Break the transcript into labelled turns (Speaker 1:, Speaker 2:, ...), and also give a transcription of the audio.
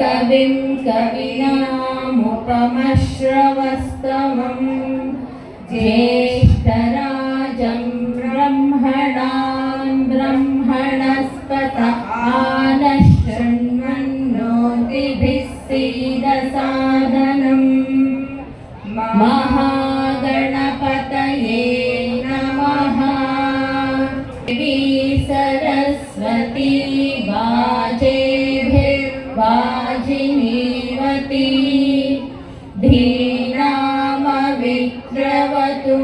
Speaker 1: कविं कविनामुपमश्रवस्तमम् ज्येष्ठराजं ब्रह्मणान् ब्रह्मणस्पत विद्रवतु